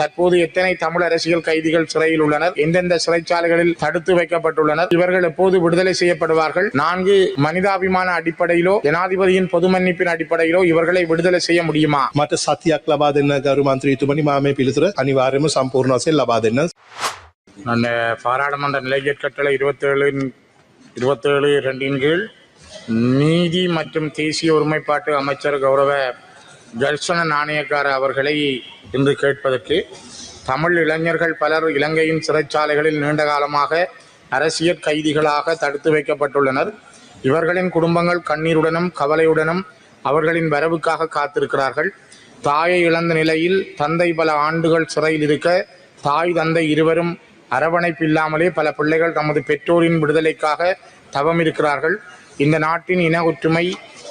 தற்போது எத்தனை தமிழ் அரசியல் கைதிகள் சிறையில் உள்ளனர் எந்தெந்த சிறைச்சாலைகளில் தடுத்து வைக்கப்பட்டுள்ளனர் இவர்கள் எப்போது விடுதலை செய்யப்படுவார்கள் நான்கு மனிதாபிமான அடிப்படையிலோ ஜனாதிபதியின் பொது மன்னிப்பின் அடிப்படையிலோ இவர்களை விடுதலை செய்ய முடியுமா? மற்ற சத்தியாக் லபாதின் கரு மந்திரித்துமணி மாமே பிலிசுற அனிவாரியமும் சம்பூர்ணாசே லபாதின் நான் பாராளுமன்ற நிலையற் கட்டளை இருபத்தேழின் இருபத்தேழு ரெண்டின் கீழ் நீதி மற்றும் தேசிய ஒருமைப்பாட்டு அமைச்சர் கௌரவ தர்சன நாணயக்கார அவர்களை என்று கேட்பதற்கு தமிழ் இளைஞர்கள் பலர் இலங்கையின் சிறைச்சாலைகளில் நீண்ட காலமாக அரசியல் கைதிகளாக தடுத்து வைக்கப்பட்டுள்ளனர். இவர்களின் குடும்பங்கள் கண்ணீருடனும் கவலையுடனும் அவர்களின் வரவுக்காக காத்திருக்கிறார்கள். தாயை இழந்த நிலையில் தந்தை பல ஆண்டுகள் சிறையில் இருக்க தாய் தந்தை இருவரும் அரவணைப்பு இல்லாமலே பல பிள்ளைகள் தமது பெற்றோரின் விடுதலைக்காக தவம் இருக்கிறார்கள். இந்த நாட்டின் இன ஒற்றுமை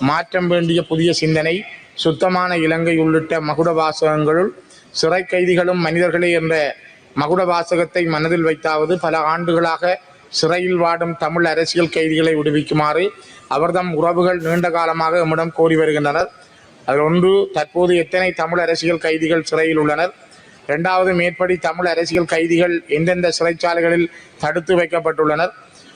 மாற்றம் வேண்டிய புதிய சிந்தனை சுத்தமான இலங்கை உள்ளிட்ட மகுட வாசகங்களுள் சிறை கைதிகளும் மனிதர்களே என்ற மகுட வாசகத்தை மனதில் வைத்தாவது பல ஆண்டுகளாக சிறையில் வாடும் தமிழ் அரசியல் கைதிகளை விடுவிக்குமாறு அவர்தம் உறவுகள் நீண்ட காலமாக எம்மிடம் கோரி வருகின்றனர். அதில் ஒன்று தற்போது எத்தனை தமிழ் அரசியல் கைதிகள் சிறையில் உள்ளனர்? இரண்டாவது மேற்படி தமிழ் அரசியல் கைதிகள் எந்தெந்த சிறைச்சாலைகளில் தடுத்து வைக்கப்பட்டுள்ளனர்?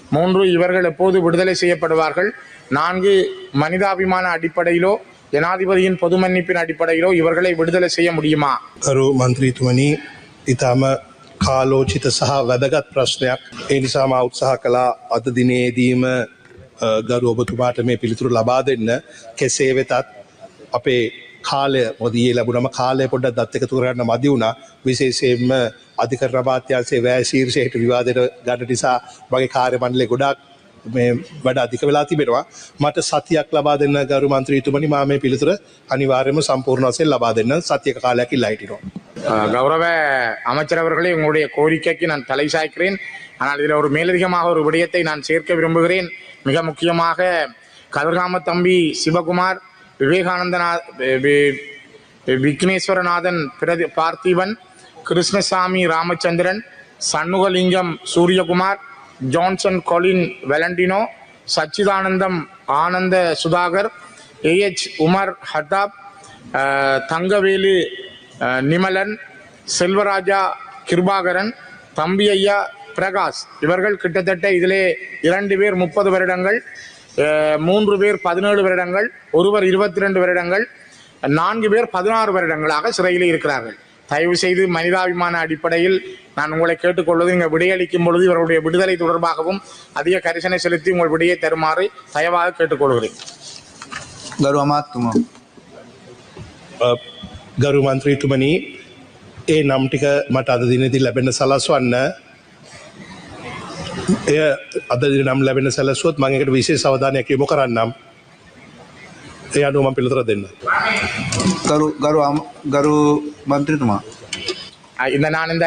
மூன்று இவர்கள் எப்போது விடுதலை செய்யப்படுவார்கள்? நான்கு மனிதாபிமான அடிப்படையிலோ ஜனாதிபதியின் பொது மன்னிப்பின் அடிப்படையிலோ இவர்களை விடுதலை செய்ய முடியுமா ගරු මන්ත්‍රීතුමනි ඉතාම කාලෝචිත සහ වැදගත් ප්‍රශ්නයක් ඒ නිසා මා උත්සාහ කලා අද දිනේදීම අ, ගරු ඔබතුමාට මේ පිළිතුරු ලබා දෙන්න කෙසේ වෙතත් අපේ කාලය මොදයේ ලැබුණම කාලය පොඩ්ඩ දත් එකතු කරන්න මදි වුණා විශේෂයෙන්ම අධිකරණ අමාත්‍යංශයේ වැය ශීර්ෂයට විවාදයට ගන්න නිසා මගේ කාර්ය මණ්ඩලය ගොඩාක් මේ වැඩ අධික වෙලා තිබෙනවා මට සතියක් ලබා දෙන්න ගරු මන්ත්‍රීතුමනි මා මේ පිළිතුර අනිවාර්යයෙන්ම සම්පූර්ණ වශයෙන් ලබා දෙන්න සතියක කාලයක් ඉල්ලා හිටිනවා அஹ், கௌரவ அமைச்சர் அவர்களே உங்களுடைய கோரிக்கைக்கு நான் தலை சாய்க்கிறேன் ஆனால் இதில் ஒரு மேலதிகமாக ஒரு விடயத்தை நான் சேர்க்க விரும்புகிறேன் மிக முக்கியமாக கதிர்காம தம்பி சிவகுமார் விவேகானந்தநா வி- வி- விக்னேஸ்வரநாதன் பிரதி Parthiban Krishnasamy Ramachandran Shanmugalingam Suryakumar Johnson Colin Valentino Sachithanandam Ananda Sudhakar A H Umar Hattab Thangavelu Nimalan Selvaraja Kirubakaran தம்பி ஐயா பிரகாஷ். இவர்கள் கிட்டத்தட்ட இதிலே இரண்டு பேர் முப்பது வருடங்கள் மூன்று பேர் பதினேழு வருடங்கள் ஒருவர் இருபத்தி ரெண்டு வருடங்கள் நான்கு பேர் பதினாறு வருடங்களாக சிறையில் இருக்கிறார்கள். தயவு செய்து மனிதாபிமான அடிப்படையில் நான் உங்களை கேட்டுக்கொள்வது நீங்கள் விடையளிக்கும் பொழுது இவருடைய விடுதலை தொடர்பாகவும் அதிக கரிசனை செலுத்தி உங்கள் விடையை தருமாறு தயவாக கேட்டுக்கொள்கிறேன் ගරු අමාත්තුමා අ, ගරු මන්ත්‍රීතුමනි ඒ නම් ටික මට අද දිනදී ලැබෙන සලස්වන්න එය අද දින නම් ලැබෙන සැලසුවත් මං එකට විශේෂ අවධානයක් යොමු කරන්නම් ඒ අනුව මම පිළිතුර දෙන්න ගරු ගරු අම- ගරු මන්ත්‍රතුමා அஹ் இந்த நான் இந்த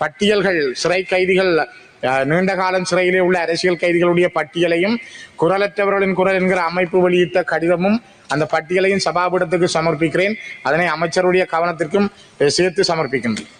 பட்டியல்கள் சிறை கைதிகள் அஹ், நீண்ட காலம் சிறையிலே உள்ள அரசியல் கைதிகளுடைய பட்டியலையும் குரலற்றவர்களின் குரல் என்கிற அமைப்பு வெளியிட்ட கடிதமும் அந்த பட்டியலையும் சபாபீடத்துக்கு சமர்ப்பிக்கிறேன் அதனை அமைச்சருடைய கவனத்திற்கும் அஹ், சேர்த்து சமர்ப்பிக்கின்றேன்